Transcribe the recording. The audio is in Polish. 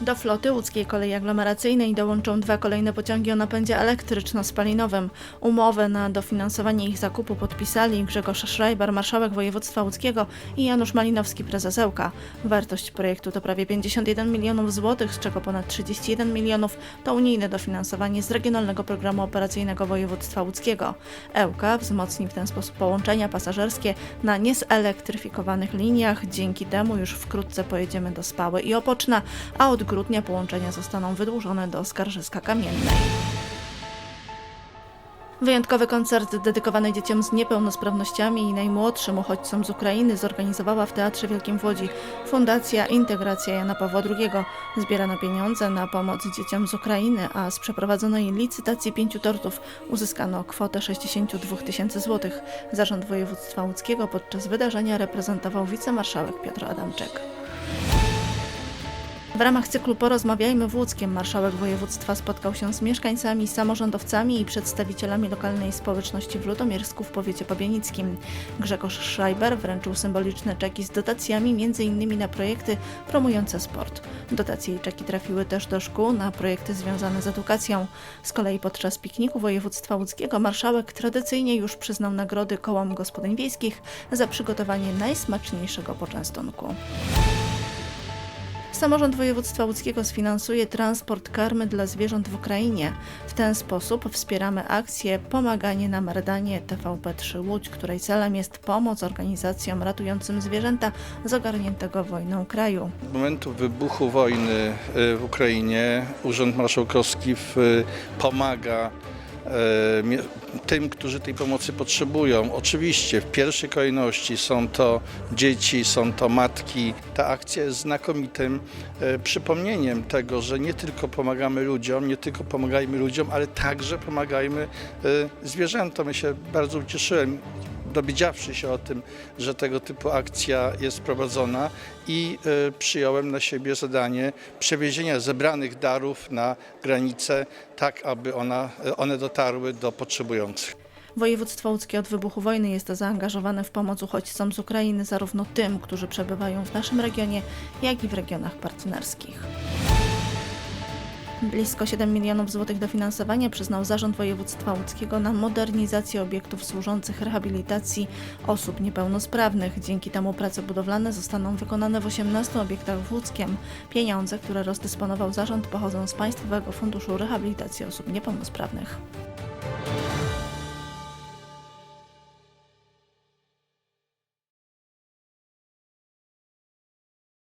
Do floty łódzkiej kolei aglomeracyjnej dołączą dwa kolejne pociągi o napędzie elektryczno-spalinowym. Umowę na dofinansowanie ich zakupu podpisali Grzegorz Schreiber, marszałek województwa łódzkiego i Janusz Malinowski, prezes Ełka. Wartość projektu to prawie 51 milionów złotych, z czego ponad 31 milionów to unijne dofinansowanie z Regionalnego Programu Operacyjnego Województwa Łódzkiego. Ełka wzmocni w ten sposób połączenia pasażerskie na niezelektryfikowanych liniach. Dzięki temu już wkrótce pojedziemy do Spały i Opoczna, a od grudnia połączenia zostaną wydłużone do Skarżyska Kamiennej. Wyjątkowy koncert dedykowany dzieciom z niepełnosprawnościami i najmłodszym uchodźcom z Ukrainy zorganizowała w Teatrze Wielkim w Łodzi Fundacja Integracja Jana Pawła II. Zbierano pieniądze na pomoc dzieciom z Ukrainy, a z przeprowadzonej licytacji pięciu tortów uzyskano kwotę 62 tysięcy złotych. Zarząd województwa łódzkiego podczas wydarzenia reprezentował wicemarszałek Piotr Adamczyk. W ramach cyklu Porozmawiajmy w Łódzkiem marszałek województwa spotkał się z mieszkańcami, samorządowcami i przedstawicielami lokalnej społeczności w Ludomiersku w powiecie pobianickim. Grzegorz Schreiber wręczył symboliczne czeki z dotacjami m.in. na projekty promujące sport. Dotacje i czeki trafiły też do szkół na projekty związane z edukacją. Z kolei podczas pikniku województwa łódzkiego marszałek tradycyjnie już przyznał nagrody kołom gospodyń wiejskich za przygotowanie najsmaczniejszego poczęstunku. Samorząd województwa łódzkiego sfinansuje transport karmy dla zwierząt w Ukrainie. W ten sposób wspieramy akcję Pomaganie na Mardanie TVP3 Łódź, której celem jest pomoc organizacjom ratującym zwierzęta z ogarniętego wojną kraju. Od momentu wybuchu wojny y, w Ukrainie Urząd Marszałkowski y, pomaga tym, którzy tej pomocy potrzebują. Oczywiście w pierwszej kolejności są to dzieci, są to matki. Ta akcja jest znakomitym e, przypomnieniem tego, że nie tylko pomagamy ludziom, nie tylko pomagajmy ludziom, ale także pomagajmy e, zwierzętom. Ja się bardzo ucieszyłem dowiedziawszy się o tym, że tego typu akcja jest prowadzona i e, przyjąłem na siebie zadanie przewiezienia zebranych darów na granicę, tak aby ona, e, one dotarły do potrzebujących. Województwo łódzkie od wybuchu wojny jest zaangażowane w pomoc uchodźcom z Ukrainy, zarówno tym, którzy przebywają w naszym regionie, jak i w regionach partnerskich. Blisko 7 milionów złotych dofinansowania przyznał Zarząd Województwa Łódzkiego na modernizację obiektów służących rehabilitacji osób niepełnosprawnych. Dzięki temu prace budowlane zostaną wykonane w 18 obiektach w Łódzkiem. Pieniądze, które rozdysponował zarząd, pochodzą z Państwowego Funduszu Rehabilitacji Osób Niepełnosprawnych.